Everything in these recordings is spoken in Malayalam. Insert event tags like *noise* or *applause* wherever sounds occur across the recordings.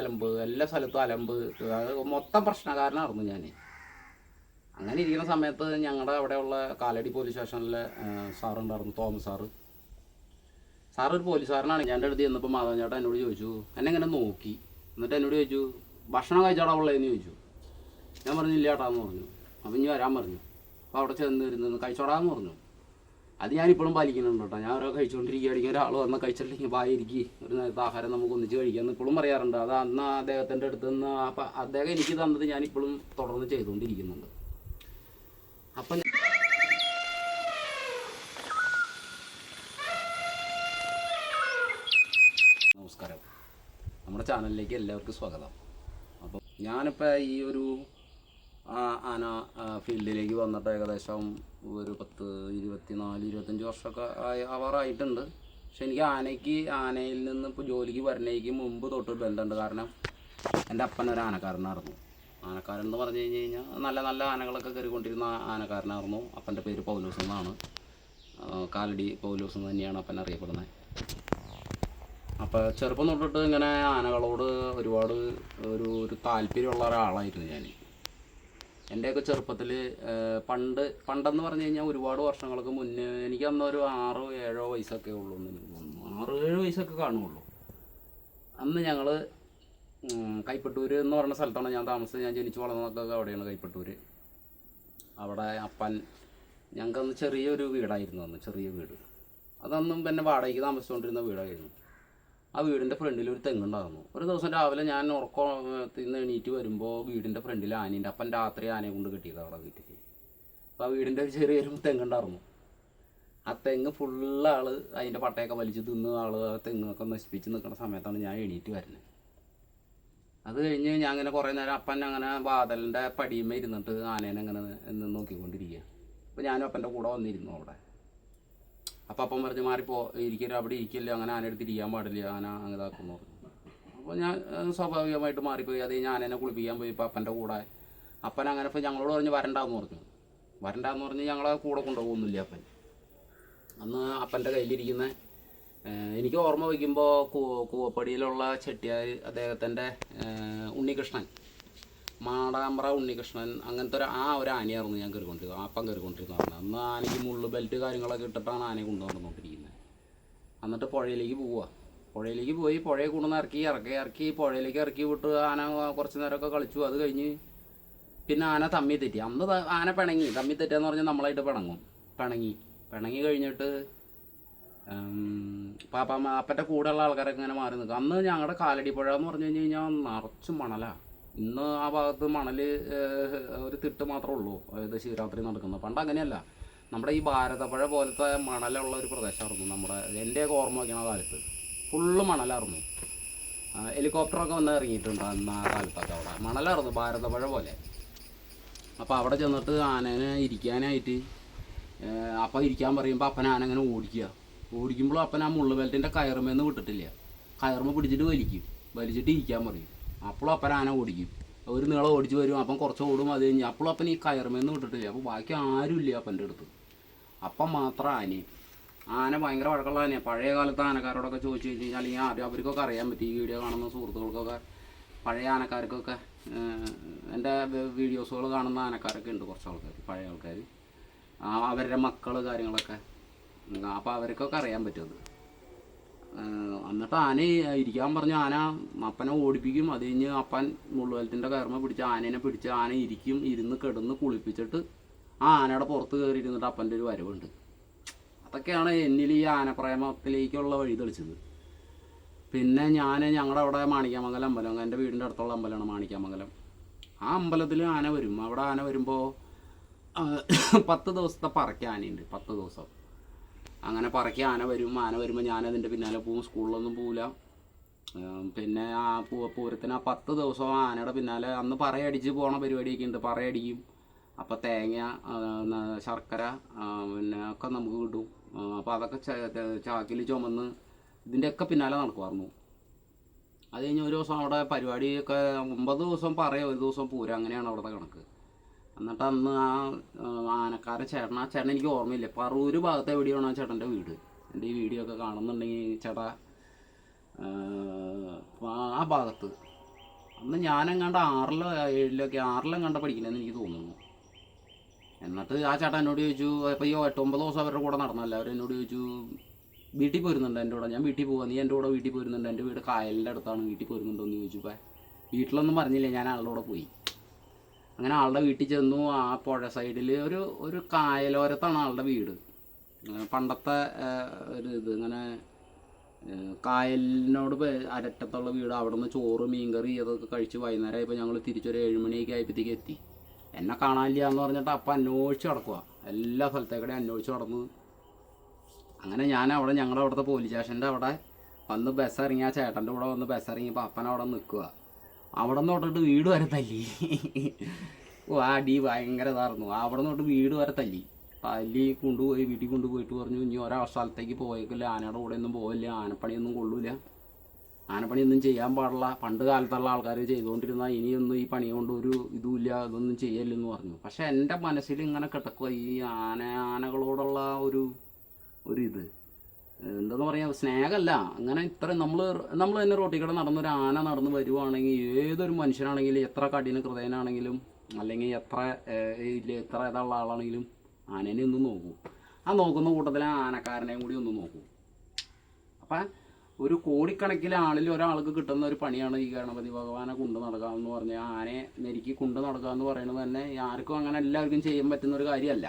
അലമ്പ് എല്ലാ സ്ഥലത്തും അലമ്പ്. അത് മൊത്തം പ്രശ്നക്കാരനായിരുന്നു ഞാൻ അങ്ങനെ ഇരിക്കുന്ന സമയത്ത് ഞങ്ങളുടെ അവിടെയുള്ള കാലടി പോലീസ് സ്റ്റേഷനിലെ സാറുണ്ടായിരുന്നു തോമസ് സാറ്. സാർ ഒരു പോലീസുകാരനാണ്. ഞാൻ എന്റെ അടുത്ത് ചെന്നപ്പോൾ മാധവൻ എന്നോട് ചോദിച്ചു എന്നെ ഇങ്ങനെ നോക്കി? എന്നിട്ട് എന്നോട് ചോദിച്ചു ഭക്ഷണം കഴിച്ചാടാ ഉള്ളതെന്ന് ചോദിച്ചു. ഞാൻ പറഞ്ഞു ഇല്ല പറഞ്ഞു. അപ്പം ഇനി വരാൻ പറഞ്ഞു. അപ്പോൾ അവിടെ ചെന്ന് ഇരുന്ന് കഴിച്ചോടാന്ന് പറഞ്ഞു. അത് ഞാനിപ്പോഴും പാലിക്കുന്നുണ്ട് കേട്ടോ. ഞാൻ ഓരോ കഴിച്ചുകൊണ്ടിരിക്കുകയാണെങ്കിൽ ഒരാൾ വന്ന് കഴിച്ചിട്ടില്ലെങ്കിൽ വായിരിക്കും ഒരു നേരത്തെ ആഹാരം നമുക്ക് ഒന്നിച്ച് കഴിക്കാമെന്ന് ഇപ്പോഴും പറയാറുണ്ട്. അത് അന്ന് അദ്ദേഹത്തിന്റെ അടുത്ത് നിന്ന് അപ്പം അദ്ദേഹം എനിക്ക് തന്നത് ഞാനിപ്പോഴും തുടർന്ന് ചെയ്തുകൊണ്ടിരിക്കുന്നുണ്ട്. അപ്പം നമസ്കാരം. നമ്മുടെ ചാനലിലേക്ക് എല്ലാവർക്കും സ്വാഗതം. അപ്പം ഞാനിപ്പോൾ ഈ ഒരു ആന ഫീൽഡിലേക്ക് വന്നിട്ട് ഏകദേശം ഒരു പത്ത് ഇരുപത്തിനാല് ഇരുപത്തഞ്ച് വർഷമൊക്കെ ആയി ആവാറായിട്ടുണ്ട്. പക്ഷെ എനിക്ക് ആനയ്ക്ക് ആനയിൽ നിന്ന് ഇപ്പോൾ ജോലിക്ക് വരണേക്ക് മുമ്പ് തൊട്ട് ബന്ധമുണ്ട്. കാരണം എന്റെ അപ്പൻ ഒരു ആനക്കാരനായിരുന്നു. ആനക്കാരൻ എന്ന് പറഞ്ഞു കഴിഞ്ഞ് കഴിഞ്ഞാൽ നല്ല നല്ല ആനകളൊക്കെ കയറിക്കൊണ്ടിരുന്ന ആനക്കാരനായിരുന്നു. അപ്പന്റെ പേര് പൗലൂസ് എന്നാണ്. കാലടി പൗലൂസ് എന്ന് തന്നെയാണ് അപ്പൻ അറിയപ്പെടുന്നത്. അപ്പോൾ ചെറുപ്പം തൊട്ടിട്ട് ഇങ്ങനെ ആനകളോട് ഒരുപാട് ഒരു ഒരു താല്പര്യമുള്ള ഒരാളായിരുന്നു ഞാൻ. എന്റെയൊക്കെ ചെറുപ്പത്തിൽ പണ്ട് പണ്ടെന്ന് പറഞ്ഞു കഴിഞ്ഞാൽ ഒരുപാട് വർഷങ്ങൾക്ക് മുന്നേ എനിക്ക് അന്ന് ഒരു ആറോ ഏഴോ വയസ്സൊക്കെ ഉള്ളൂ എന്ന് എനിക്ക് തോന്നുന്നു. ആറ് ഏഴ് വയസ്സൊക്കെ കാണുള്ളൂ. അന്ന് ഞങ്ങൾ കൈപ്പട്ടൂർ എന്ന് പറയുന്ന സ്ഥലത്താണ് ഞാൻ താമസിച്ചത്. ഞാൻ ജനിച്ചു വളർന്നതൊക്കെ അവിടെയാണ് കൈപ്പട്ടൂർ അവിടെ അപ്പൻ ഞങ്ങൾക്കന്ന് ചെറിയൊരു വീടായിരുന്നു അന്ന് ചെറിയ വീട്. അതന്നും പിന്നെ വാടകയ്ക്ക് താമസിച്ചുകൊണ്ടിരുന്ന വീടായിരുന്നു. ആ വീടിന്റെ ഫ്രണ്ടിൽ ഒരു തെങ്ങുണ്ടായിരുന്നു. ഒരു ദിവസം രാവിലെ ഞാൻ ഉറക്കത്തിൽ നിന്ന് എണീറ്റ് വരുമ്പോൾ വീടിന്റെ ഫ്രണ്ടിൽ ആനയുണ്ട്. അപ്പം രാത്രി ആനയെ കൊണ്ട് കിട്ടിയത് അവിടെ വീട്ടിൽ അപ്പോൾ ആ വീടിന്റെ ഒരു ചെറിയൊരു തെങ്ങുണ്ടായിരുന്നു. ആ തെങ്ങ് ഫുള്ള് ആൾ അതിന്റെ പട്ടയൊക്കെ വലിച്ച് തിന്ന് ആൾ ആ തെങ്ങൊക്കെ നശിപ്പിച്ച് നിൽക്കുന്ന സമയത്താണ് ഞാൻ എണീറ്റ് വരുന്നത് അത് കഴിഞ്ഞ് ഞാൻ അങ്ങനെ കുറേ നേരം അപ്പൻ അങ്ങനെ വാതലിന്റെ പടിയുമേ ഇരുന്നിട്ട് ആനേനെ അങ്ങനെ നോക്കിക്കൊണ്ടിരിക്കുക അപ്പോൾ ഞാനും അപ്പന്റെ കൂടെ വന്നിരുന്നു അവിടെ. അപ്പം അപ്പം പറഞ്ഞ് മാറിപ്പോ ഇരിക്കരുത് അവിടെ ഇരിക്കില്ല അങ്ങനെ ആന എടുത്ത് ഇരിക്കാൻ പാടില്ല ആന അങ്ങനെ ഇതാക്കുന്നു അപ്പോൾ ഞാൻ സ്വാഭാവികമായിട്ട് മാറിപ്പോയി. അതേ ഞാൻ എന്നെ കുളിപ്പിക്കാൻ പോയി ഇപ്പോൾ അപ്പന്റെ കൂടെ. അപ്പൻ അങ്ങനെ ഇപ്പോൾ ഞങ്ങളോട് പറഞ്ഞ് വരണ്ടാന്ന് പറഞ്ഞു. വരണ്ടാന്ന് പറഞ്ഞ് ഞങ്ങളെ കൂടെ കൊണ്ടുപോകുന്നില്ല അപ്പൻ. അന്ന് അപ്പന്റെ കയ്യിലിരിക്കുന്ന എനിക്ക് ഓർമ്മ വയ്ക്കുമ്പോൾ കൂവപ്പടിയിലുള്ള ചെട്ടിയാർ അദ്ദേഹത്തിന്റെ ഉണ്ണികൃഷ്ണൻ. മാടാമ്പ്ര ഉണ്ണികൃഷ്ണൻ അങ്ങനത്തെ ഒരു ആ ഒരു ആനയായിരുന്നു ഞാൻ കയറിക്കൊണ്ടിരുന്നത്. അപ്പം കയറിക്കൊണ്ടിരുന്നത് പറഞ്ഞത് അന്ന് ആനയ്ക്ക് മുള്ളു ബെൽറ്റ് കാര്യങ്ങളൊക്കെ ഇട്ടിട്ടാണ് ആനയെ കൊണ്ടുവന്നുകൊണ്ടിരിക്കുന്നത് എന്നിട്ട് പുഴയിലേക്ക് പോവുക. പുഴയിലേക്ക് പോയി പുഴയെ കൊണ്ടുവന്ന് ഇറക്കി ഇറക്കി ഇറക്കി പുഴയിലേക്ക് ഇറക്കി വിട്ട് ആന കുറച്ച് നേരമൊക്കെ കളിച്ചു. അത് കഴിഞ്ഞ് പിന്നെ ആന തമ്മി തെറ്റി. അന്ന് ആന പിണങ്ങി. തമ്മി തെറ്റാന്ന് പറഞ്ഞാൽ നമ്മളായിട്ട് പിണങ്ങും. പിണങ്ങി. പിണങ്ങി കഴിഞ്ഞിട്ട് പാപ്പ അപ്പന്റെ കൂടെയുള്ള ആൾക്കാരൊക്കെ ഇങ്ങനെ മാറി നിൽക്കും. അന്ന് ഞങ്ങളുടെ കാലടി പുഴ എന്ന് പറഞ്ഞു കഴിഞ്ഞ് കഴിഞ്ഞാൽ നിറച്ചും മണലാണ് ഇന്ന് ആ ഭാഗത്ത് മണൽ ഒരു തിട്ട് മാത്രമേ ഉള്ളൂ. അതായത് ശിവരാത്രി നടക്കുന്നത്. പണ്ട് അങ്ങനെയല്ല. നമ്മുടെ ഈ ഭാരതപ്പുഴ പോലത്തെ മണലുള്ള ഒരു പ്രദേശമായിരുന്നു നമ്മുടെ എന്റെയൊക്കെ ഓർമ്മ വയ്ക്കുന്ന കാലത്ത്. ഫുള്ള് മണലായിരുന്നു. ഹെലികോപ്റ്ററൊക്കെ വന്ന് ഇറങ്ങിയിട്ടുണ്ട് അന്ന് ആ കാലത്തൊക്കെ അവിടെ. മണലായിരുന്നു ഭാരതപ്പുഴ പോലെ. അപ്പോൾ അവിടെ ചെന്നിട്ട് ആനനെ ഇരിക്കാനായിട്ട് അപ്പം ഇരിക്കാൻ പറയുമ്പോൾ അപ്പൻ ആനങ്ങനെ ഓടിക്കുക. ഓടിക്കുമ്പോഴും അപ്പൻ ആ മുള്ളു കയറുമെന്ന് വിട്ടിട്ടില്ല. കയറുമ്പോൾ പിടിച്ചിട്ട് വലിക്കും. വലിച്ചിട്ട് ഇരിക്കാൻ പറയും. അപ്പോഴും അപ്പൻ ആന ഓടിക്കും. ഒരു നീളം ഓടിച്ച് വരും അപ്പം കുറച്ച് ഓടും അത് കഴിഞ്ഞ് അപ്പോഴും അപ്പൻ ഈ കയറുമെന്ന് വിട്ടിട്ടില്ല. അപ്പോൾ ബാക്കി ആരും ഇല്ല അപ്പന്റെ അടുത്ത്. അപ്പം മാത്രം ആനയും. ആന ഭയങ്കര വഴക്കുള്ള ആനയാണ് പഴയ കാലത്ത് ആനക്കാരോടൊക്കെ ചോദിച്ചു കഴിഞ്ഞ് കഴിഞ്ഞാൽ അല്ലെങ്കിൽ ആദ്യം അവർക്കൊക്കെ അറിയാൻ പറ്റും ഈ വീഡിയോ കാണുന്ന സുഹൃത്തുക്കൾക്കൊക്കെ പഴയ ആനക്കാർക്കൊക്കെ എന്റെ വീഡിയോസുകൾ കാണുന്ന ആനക്കാരൊക്കെ ഉണ്ട് കുറച്ച് ആൾക്കാർ പഴയ ആൾക്കാർ അവരുടെ മക്കൾ കാര്യങ്ങളൊക്കെ. അപ്പോൾ അവർക്കൊക്കെ അറിയാൻ പറ്റും അത്. എന്നിട്ട് ആന ഇരിക്കാൻ പറഞ്ഞ ആന അപ്പനെ ഓടിപ്പിക്കും. അത് കഴിഞ്ഞ് അപ്പൻ മുള്ളുവലത്തിന്റെ കയർമ പിടിച്ച് ആനേനെ പിടിച്ച് ആന ഇരിക്കും ഇരുന്ന് കിടന്ന് കുളിപ്പിച്ചിട്ട് ആ ആനയുടെ പുറത്ത് കയറി ഇരുന്നിട്ട് അപ്പന്റെ ഒരു വരവുണ്ട്. അതൊക്കെയാണ് എന്നിൽ ഈ ആനപ്രേമത്തിലേക്കുള്ള വഴി തെളിച്ചത്. പിന്നെ ഞാൻ ഞങ്ങളുടെ അവിടെ മാണിക്കാമംഗലം അമ്പലം എന്റെ വീടിന്റെ അടുത്തുള്ള അമ്പലമാണ് മാണിക്കാമംഗലം ആ അമ്പലത്തിൽ ആന വരും. അവിടെ ആന വരുമ്പോൾ പത്ത് ദിവസത്തെ പറയ്ക്ക് ആനയുണ്ട്. പത്ത് ദിവസം. അങ്ങനെ പറക്കി ആന വരും ആന വരുമ്പോൾ ഞാനതിന്റെ പിന്നാലെ പോവും സ്കൂളിലൊന്നും പോവില്ല പിന്നെ ആ പൂ പൂരത്തിന് ആ പത്ത് ദിവസം ആനയുടെ പിന്നാലെ അന്ന് പറയടിച്ച് പോണ പരിപാടിയൊക്കെ ഉണ്ട് പറയടിക്കും അപ്പോൾ തേങ്ങ ശർക്കര പിന്നെ ഒക്കെ നമുക്ക് കിട്ടും. അപ്പോൾ അതൊക്കെ ചാക്കിൽ ചുമന്ന് ഇതിന്റെയൊക്കെ പിന്നാലെ നടക്കുമായിരുന്നു അത് കഴിഞ്ഞ് ഒരു ദിവസം അവിടെ പരിപാടിയൊക്കെ ഒമ്പത് ദിവസം പറയാം ഒരു ദിവസം പൂരം അങ്ങനെയാണ് അവിടുത്തെ കണക്ക്. എന്നിട്ട് അന്ന് ആ ആ, ആനക്കാരൻ ചേട്ടൻ ആ ചേട്ടൻ എനിക്ക് ഓർമ്മയില്ല. പറൂര് ഭാഗത്ത് എവിടെയാണ് ആ ചേട്ടന്റെ വീട്. എന്റെ ഈ വീഡിയോ ഒക്കെ കാണുന്നുണ്ടെങ്കിൽ ചേട്ടാ ആ, ഭാഗത്ത്. അന്ന് ഞാനെങ്ങാണ്ട് ആറിലോ ഏഴിലൊക്കെ കണ്ട പഠിക്കണമെന്ന് എനിക്ക് തോന്നുന്നു. എന്നിട്ട് ആ ചേട്ടൻ എന്നോട് ചോദിച്ചു അപ്പോൾ ഈ എട്ടൊമ്പത് ദിവസം അവരുടെ കൂടെ നടന്നല്ല അവർ എന്നോട് ചോദിച്ചു വീട്ടിൽ പോരുന്നുണ്ട് എന്റെ കൂടെ. ഞാൻ വീട്ടിൽ പോവാ? നീ എന്റെ കൂടെ വീട്ടിൽ പോരുന്നുണ്ട്? എന്റെ വീട് കായലിന്റെ അടുത്താണ്. വീട്ടിൽ പോരുന്നുണ്ടോ എന്ന് ചോദിച്ചു വീട്ടിലൊന്നും പറഞ്ഞില്ല. ഞാൻ ആളുടെ കൂടെ പോയി. അങ്ങനെ ആളുടെ വീട്ടിൽ ചെന്നു ആ പുഴ സൈഡിൽ ഒരു ഒരു കായലോരത്താണ് ആളുടെ വീട്. പണ്ടത്തെ ഒരു ഇത്. ഇങ്ങനെ കായലിനോട് അരറ്റത്തുള്ള വീട്. അവിടെ നിന്ന് ചോറ് മീൻകറി അതൊക്കെ കഴിച്ച് വൈകുന്നേരം ആയപ്പോൾ ഞങ്ങൾ തിരിച്ചൊരു ഏഴുമണിയൊക്കെ ആയപ്പോഴത്തേക്ക് എത്തി. എന്നെ കാണാനില്ല എന്ന് പറഞ്ഞിട്ട് അപ്പം അന്വേഷിച്ച് നടക്കുക എല്ലാ സ്ഥലത്തേക്കൂടെ അന്വേഷിച്ച് നടന്നു. അങ്ങനെ ഞാൻ അവിടെ ഞങ്ങളുടെ അവിടുത്തെ പോലീസ് സ്റ്റേഷന്റെ അവിടെ വന്ന് ബസ് ഇറങ്ങി ആ ചേട്ടന്റെ കൂടെ വന്ന് ബസ് ഇറങ്ങിയപ്പോൾ അപ്പൻ അവിടെ നിൽക്കുക അവിടെ നിന്ന് തൊട്ടിട്ട് വീട് വരെ തല്ലി. ഓ ആ അടി ഭയങ്കര ഇതായിരുന്നു. അവിടെ നിന്ന് തൊട്ട് വീട് വരെ തല്ലി. തല്ലി കൊണ്ടുപോയി വീട്ടിൽ കൊണ്ടുപോയിട്ട് പറഞ്ഞു ഇനി ഒരാ സ്ഥലത്തേക്ക് പോയേക്കില്ല. ആനയുടെ കൂടെ ഒന്നും പോവില്ല. ആനപ്പണിയൊന്നും കൊള്ളൂല. ആനപ്പണിയൊന്നും ചെയ്യാൻ പാടില്ല. പണ്ട് കാലത്തുള്ള ആൾക്കാർ ചെയ്തുകൊണ്ടിരുന്ന ഇനിയൊന്നും ഈ പണി കൊണ്ട് ഒരു ഇതുമില്ല അതൊന്നും ചെയ്യല്ലെന്ന് പറഞ്ഞു. പക്ഷെ എന്റെ മനസ്സിൽ ഇങ്ങനെ കിടക്കുക ഈ ആന ആനകളോടുള്ള ഒരു ഒരു ഇത്. എന്താന്ന് പറയാ സ്നേഹമല്ല അങ്ങനെ ഇത്ര നമ്മൾ നമ്മൾ തന്നെ റോട്ടിൽ കൂടെ നടന്നൊരു ആന നടന്ന് വരുവാണെങ്കിൽ ഏതൊരു മനുഷ്യനാണെങ്കിലും എത്ര കഠിന ഹൃദയനാണെങ്കിലും അല്ലെങ്കിൽ എത്ര എത്ര ഇതുള്ള ആളാണെങ്കിലും ആനേനെ ഒന്ന് നോക്കൂ. ആ നോക്കുന്ന കൂട്ടത്തിൽ ആ ആനക്കാരനെയും കൂടി ഒന്ന് നോക്കൂ. അപ്പം ഒരു കോടിക്കണക്കിലെ ആളിൽ ഒരാൾക്ക് കിട്ടുന്ന ഒരു പണിയാണ് ഈ ഗണപതി ഭഗവാനെ കൊണ്ടു നടക്കുക എന്ന് പറഞ്ഞാൽ ആനയെ നെരുക്കി കൊണ്ടു നടക്കുക എന്ന് പറയുന്നത് തന്നെ ആർക്കും അങ്ങനെ എല്ലാവർക്കും ചെയ്യാൻ പറ്റുന്ന ഒരു കാര്യമല്ല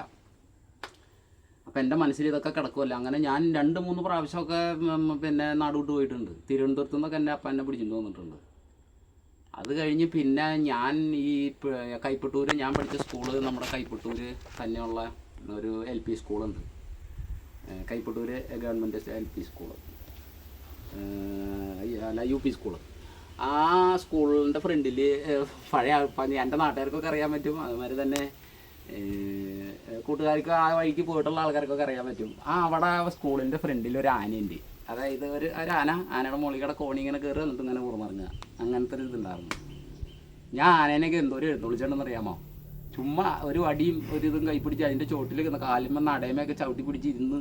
അപ്പം എന്റെ മനസ്സിൽ ഇതൊക്കെ കിടക്കുമല്ല അങ്ങനെ ഞാൻ രണ്ട് മൂന്ന് പ്രാവശ്യമൊക്കെ പിന്നെ നാടുവിട്ട് പോയിട്ടുണ്ട്. തിരുവനന്തപുരത്തു നിന്നൊക്കെ എന്റെ അപ്പ എന്നെ പിടിച്ചിട്ട് വന്നിട്ടുണ്ട്. അത് കഴിഞ്ഞ് പിന്നെ ഞാൻ ഈ കൈപ്പട്ടൂർ ഞാൻ പഠിച്ച സ്കൂൾ നമ്മുടെ കൈപ്പട്ടൂര് തന്നെയുള്ള ഒരു എൽ പി സ്കൂളുണ്ട്. Kaipattoor government L P school. അല്ല യു പി സ്കൂൾ. ആ സ്കൂളിന്റെ ഫ്രണ്ടിൽ പഴയ എന്റെ നാട്ടുകാർക്കൊക്കെ അറിയാൻ പറ്റും. അതുമാതിരി തന്നെ കൂട്ടുകാർക്ക് ആ വഴിക്ക് പോയിട്ടുള്ള ആൾക്കാർക്കൊക്കെ അറിയാൻ പറ്റും. ആ അവിടെ സ്കൂളിന്റെ ഫ്രണ്ടിൽ ഒരു ആനയുണ്ട്. അതായത് ഒരു ഒരു ആന ആനയുടെ മുകളിൽ കോണി ഇങ്ങനെ കയറി എന്നിട്ട് ഇങ്ങനെ പുറമറിഞ്ഞ അങ്ങനത്തെ ഒരു ഇതുണ്ടായിരുന്നു. ഞാൻ ആനേനെയൊക്കെ എന്തോ ഒരു എഴുന്നള്ളിച്ചോണ്ടെന്ന് അറിയാമോ ചുമ്മാ ഒരു വടിയും ഒരു ഇതും കൈപ്പിടിച്ച് അതിന്റെ ചോട്ടിൽ നിൽക്കുന്ന കാലുമ്മ നടയമൊക്കെ ചവിട്ടി പിടിച്ച് ഇരുന്ന്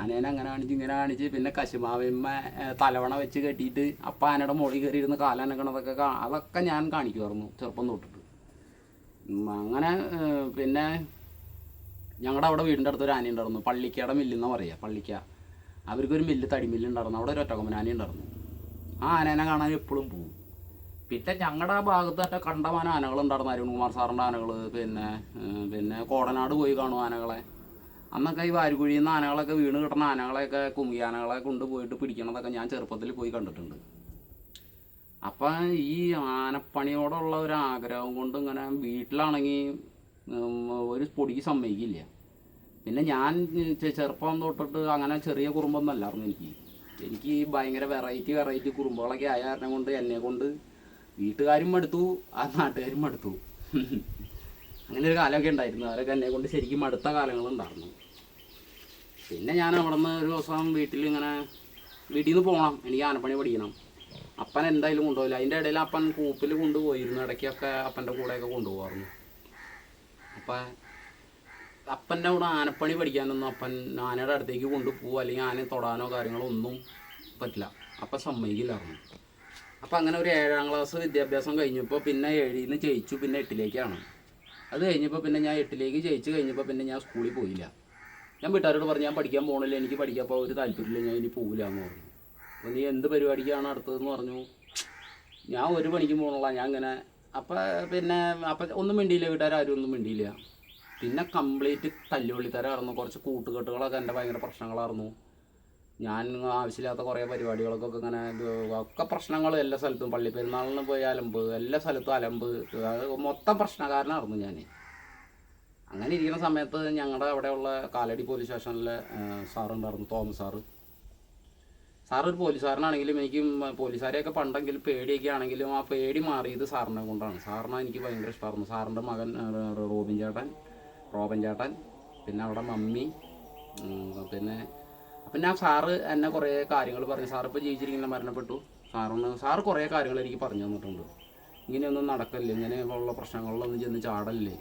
ആനേനെ അങ്ങനെ കാണിച്ച് ഇങ്ങനെ കാണിച്ച് പിന്നെ കശുമാവിമ്മ തലവണ വെച്ച് കെട്ടിയിട്ട് അപ്പം ആനയുടെ മുകളിൽ കയറി ഇരുന്ന് കാലനക്കണതൊക്കെ അതൊക്കെ ഞാൻ കാണിക്കുമായിരുന്നു ചെറുപ്പം തൊട്ടിട്ട്. അങ്ങനെ പിന്നെ ഞങ്ങളുടെ അവിടെ വീടിന്റെ അടുത്ത് ഒരു ആന ഉണ്ടായിരുന്നു പള്ളിക്കയുടെ മില്ലെന്നാ പറയുക പള്ളിക്ക. അവർക്കൊരു മില്ല് തടിമില്ലുണ്ടായിരുന്നു അവിടെ ഒരു ഒറ്റക്കൊമ്പൻ ആന ഉണ്ടായിരുന്നു ആ ആനേനെ കാണാൻ എപ്പോഴും പോകും പിന്നെ ഞങ്ങളുടെ ആ ഭാഗത്ത് തന്നെ കണ്ടമാന ആനകൾ ഉണ്ടായിരുന്നു അരുൺകുമാർ സാറിന്റെ ആനകൾ പിന്നെ പിന്നെ കോടനാട് പോയി കാണും ആനകളെ. അന്നൊക്കെ ഈ വാരുകുഴിയിൽ നിന്ന് ആനകളൊക്കെ വീണ് കിട്ടുന്ന ആനകളെയൊക്കെ കുമ്മി ആനകളെ കൊണ്ടുപോയിട്ട് പിടിക്കണതൊക്കെ ഞാൻ ചെറുപ്പത്തിൽ പോയി കണ്ടിട്ടുണ്ട്. അപ്പം ഈ ആനപ്പണിയോടുള്ള ഒരു ആഗ്രഹം കൊണ്ട് ഇങ്ങനെ വീട്ടിലാണെങ്കിൽ ഒരു പൊടിക്ക് സമ്മതിക്കില്ല. പിന്നെ ഞാൻ ചെറുപ്പം തൊട്ടിട്ട് അങ്ങനെ ചെറിയ കുറുമ്പൊന്നല്ലായിരുന്നു എനിക്ക്. എനിക്ക് ഈ ഭയങ്കര വെറൈറ്റി വെറൈറ്റി കുറുമ്പുകളൊക്കെ ആയ കാരണം കൊണ്ട് എന്നെ കൊണ്ട് വീട്ടുകാരും മടുത്തു ആ നാട്ടുകാരും മടുത്തു. അങ്ങനെ ഒരു കാലമൊക്കെ ഉണ്ടായിരുന്നു. അവരൊക്കെ എന്നെ കൊണ്ട് ശരിക്കും മടുത്ത കാലങ്ങളുണ്ടായിരുന്നു പിന്നെ ഞാൻ അവിടെ നിന്ന് ഒരു ദിവസം വീട്ടിൽ ഇങ്ങനെ വീട്ടിൽ നിന്ന് പോകണം എനിക്ക് ആനപ്പണി പഠിക്കണം. അപ്പൻ എന്തായാലും കൊണ്ടുപോയില്ല. അതിന്റെ ഇടയിൽ അപ്പൻ കൂപ്പിൽ കൊണ്ടുപോയിരുന്നു. ഇടയ്ക്കൊക്കെ അപ്പന്റെ കൂടെയൊക്കെ കൊണ്ടുപോകാറുണ്ട്. അപ്പം അപ്പന്റെ കൂടെ ആനപ്പണി പഠിക്കാനൊന്നും അപ്പൻ ആനയുടെ അടുത്തേക്ക് കൊണ്ടുപോകുക അല്ലെങ്കിൽ ആനയെ തൊടാനോ കാര്യങ്ങളോ ഒന്നും പറ്റില്ല. അപ്പം സമ്മതിക്കില്ലായിരുന്നു. അപ്പം അങ്ങനെ ഒരു ഏഴാം ക്ലാസ് വിദ്യാഭ്യാസം കഴിഞ്ഞപ്പോൾ പിന്നെ ഏഴിൽ നിന്ന് ജയിച്ചു. പിന്നെ എട്ടിലേക്കാണ്. അത് കഴിഞ്ഞപ്പോൾ പിന്നെ ഞാൻ എട്ടിലേക്ക് ജയിച്ചു കഴിഞ്ഞപ്പോൾ പിന്നെ ഞാൻ സ്കൂളിൽ പോയില്ല. ഞാൻ വീട്ടുകാരോട് പറഞ്ഞു ഞാൻ പഠിക്കാൻ പോകണില്ല എനിക്ക് പഠിക്കാൻ ഒരു താല്പര്യമില്ല. ഞാൻ ഇനി പോകില്ല എന്ന് പറഞ്ഞു. അപ്പോൾ നീ എന്ത് പരിപാടിക്കാണ് അടുത്തതെന്ന് പറഞ്ഞു. ഞാൻ ഒരു പണിക്കും പോകണില്ല ഞാൻ അങ്ങനെ അപ്പം പിന്നെ അപ്പം ഒന്നും മിണ്ടിയില്ല വീട്ടുകാരും ഒന്നും മിണ്ടിയില്ല. പിന്നെ കംപ്ലീറ്റ് തല്ലുപള്ളിത്തരായിരുന്നു കുറച്ച് കൂട്ടുകെട്ടുകളൊക്കെ എന്റെ ഭയങ്കര പ്രശ്നങ്ങളായിരുന്നു. ഞാൻ ആവശ്യമില്ലാത്ത കുറേ പരിപാടികൾക്കൊക്കെ ഇങ്ങനെ ഒക്കെ പ്രശ്നങ്ങൾ എല്ലാ സ്ഥലത്തും. പള്ളി പെരുന്നാളിന് പോയി അലമ്പ് എല്ലാ സ്ഥലത്തും അലമ്പ്. മൊത്തം പ്രശ്നകാരനായിരുന്നു ഞാൻ. അങ്ങനെ ഇരിക്കുന്ന സമയത്ത് ഞങ്ങളുടെ അവിടെയുള്ള കാലടി പോലീസ് സ്റ്റേഷനിലെ സാറുണ്ടായിരുന്നു തോമസ് സാറ്. സാർ ഒരു പോലീസുകാരനാണെങ്കിലും എനിക്ക് പോലീസുകാരെയൊക്കെ പണ്ടെങ്കിൽ പേടിയൊക്കെ ആണെങ്കിലും ആ പേടി മാറിയത് സാറിനെ കൊണ്ടാണ്. സാറിനെ എനിക്ക് ഭയങ്കര ഇഷ്ടമായിരുന്നു സാറിന്റെ മകൻ റോബിൻ ചേട്ടൻ റോബൻ ചേട്ടൻ പിന്നെ അവിടെ മമ്മി പിന്നെ പിന്നെ ആ സാറ് എന്നെ കുറേ കാര്യങ്ങൾ പറഞ്ഞു. സാർ ഇപ്പോൾ ജീവിച്ചിരിക്കുന്ന മരണപ്പെട്ടു. സാറിന് സാറ് കുറേ കാര്യങ്ങൾ എനിക്ക് പറഞ്ഞു തന്നിട്ടുണ്ട്. ഇങ്ങനെയൊന്നും നടക്കല്ലേ? ഇങ്ങനെയുള്ള പ്രശ്നങ്ങളിലൊന്നും ചെന്ന് ചാടല്ലേ?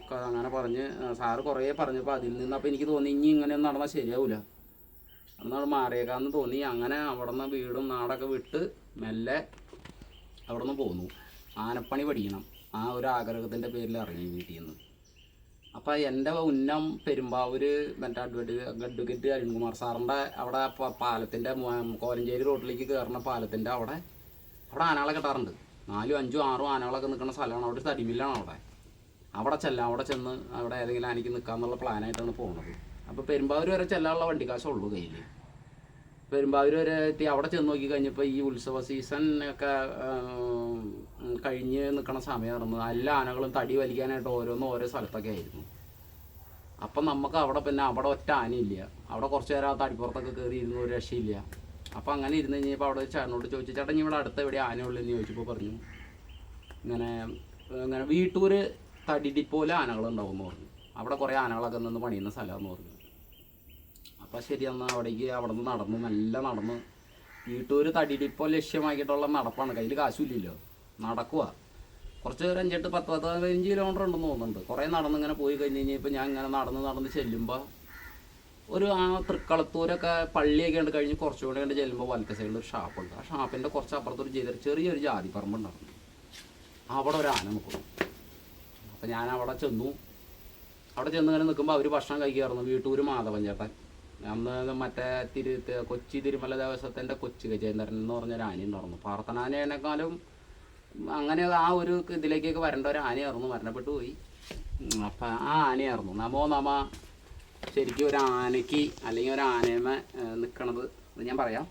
ഒക്കെ അങ്ങനെ പറഞ്ഞ് സാറ് കുറേ പറഞ്ഞപ്പോൾ അതിൽ നിന്ന് അപ്പോൾ എനിക്ക് തോന്നി ഇനി ഇങ്ങനെയൊന്നും നടന്നാൽ ശരിയാവില്ല അന്നാൾ മാറിയേക്കാന്ന് തോന്നി. അങ്ങനെ അവിടെ നിന്ന് വീടും നാടൊക്കെ വിട്ട് മെല്ലെ അവിടെ നിന്ന് പോന്നു. ആനപ്പണി പഠിക്കണം. ആ ഒരു ആഗ്രഹത്തിന്റെ പേരിൽ ഇറങ്ങി വീട്ടിൽ നിന്ന് അപ്പോൾ എന്റെ ഉന്നം പെരുമ്പാവൂർ മറ്റേ അഡ്വക്കേറ്റ് അഡ്വക്കേറ്റ് അരുൺകുമാർ സാറിന്റെ അവിടെ പാലത്തിന്റെ കോലഞ്ചേരി റോഡിലേക്ക് കയറുന്ന പാലത്തിന്റെ അവിടെ അവിടെ ആനകളെ കെട്ടാറുണ്ട്. നാലും അഞ്ചും ആറും ആനകളൊക്കെ നിൽക്കുന്ന സ്ഥലമാണ്. അവിടെ ഒരു തടിമില്ലാണ് അവിടെ. അവിടെ ചെല്ലാം അവിടെ ചെന്ന് അവിടെ ഏതെങ്കിലും ആനയ്ക്ക് നിൽക്കാമെന്നുള്ള പ്ലാനായിട്ടാണ് പോകുന്നത് അപ്പോൾ പെരുമ്പാവൂർ വരെ ചെല്ലാനുള്ള വണ്ടി ഉള്ളൂ കയ്യിൽ പെരുമ്പാവൂർ വരെ എത്തി. അവിടെ ചെന്ന് നോക്കി കഴിഞ്ഞപ്പോൾ ഈ ഉത്സവ സീസൺ ഒക്കെ കഴിഞ്ഞ് നിൽക്കണ സമയമായിരുന്നു എല്ലാ ആനകളും തടി വലിക്കാനായിട്ട് ഓരോന്നും ഓരോ സ്ഥലത്തൊക്കെ ആയിരുന്നു. അപ്പം നമുക്ക് അവിടെ പിന്നെ അവിടെ ഒറ്റ ആനയില്ല. അവിടെ കുറച്ച് നേരം ആ തടിപ്പുറത്തൊക്കെ കയറി ഇരുന്ന് ഒരു രക്ഷയില്ല. അപ്പം അങ്ങനെ ഇരുന്ന് കഴിഞ്ഞപ്പോൾ അവിടെ ചേട്ടനോട് ചോദിച്ചു ചേട്ടൻ ഇവിടെ അടുത്ത് എവിടെ ആനയുള്ളതെന്ന് ചോദിച്ചപ്പോൾ പറഞ്ഞു ഇങ്ങനെ ഇങ്ങനെ വീട്ടൂർ തടി ഡിപ്പോലെ ആനകളുണ്ടാവും എന്ന് പറഞ്ഞു. അവിടെ കുറേ ആനകളൊക്കെ നിന്ന് പണിയുന്ന സ്ഥലമാണെന്ന് പറഞ്ഞു. അപ്പം ശരി എന്നാൽ അവിടേക്ക് അവിടെ നിന്ന് നടന്നു നല്ല നടന്ന്. വീട്ടൂർ തടി ഡിപ്പോ ലക്ഷ്യമാക്കിയിട്ടുള്ള നടപ്പാണ്. കയ്യിൽ കാശുമില്ലല്ലോ. നടക്കുക കുറച്ച് ഒരു അഞ്ചെട്ട് പത്ത് പത്ത് പതിനഞ്ച് കിലോമീറ്റർ ഉണ്ടെന്ന് തോന്നുന്നുണ്ട്. കുറേ നടന്ന് ഇങ്ങനെ പോയി കഴിഞ്ഞ് കഴിഞ്ഞപ്പോൾ ഞാൻ ഇങ്ങനെ നടന്ന് നടന്ന് ചെല്ലുമ്പോൾ ഒരു ആ തൃക്കളത്തൂരൊക്കെ പള്ളിയൊക്കെ ഉണ്ട് കഴിഞ്ഞ് കുറച്ചുകൂടെ കണ്ട് ചെല്ലുമ്പോൾ വലത്തെ സൈഡിൽ ഒരു ഷാപ്പുണ്ട് ആ ഷാപ്പിന്റെ കുറച്ച് അപ്പുറത്തൊരു ചെറിയ ചെറിയൊരു ജാതി പറമ്പ് ഉണ്ടായിരുന്നു. അവിടെ ഒരു ആന നിൽക്കുന്നു അപ്പം ഞാൻ അവിടെ ചെന്നു. അവിടെ ചെന്ന് ഇങ്ങനെ നിൽക്കുമ്പോൾ അവർ ഭക്ഷണം കഴിക്കാറുണ്ട് വീട്ടൂര് മാധവൻ ചേട്ടൻ. അന്ന് മറ്റേ തിരു കൊച്ചി തിരുമല ദേവസ്വത്തിന്റെ കൊച്ചു ഗജേന്ദ്രൻ എന്ന് പറഞ്ഞൊരു ആന ഉണ്ടായിരുന്നു പ്രാർത്ഥനാനേക്കാളും അങ്ങനെ ആ ഒരു ഇതിലേക്കൊക്കെ വരേണ്ട ഒരു ആനയായിരുന്നു മരണപ്പെട്ടു പോയി. അപ്പം ആ ആനയായിരുന്നു. നമോ നമ ശരിക്കും ഒരു ആനയ്ക്ക് അല്ലെങ്കിൽ ഒരു ആനയമ നിൽക്കണത് അത് ഞാൻ പറയാം.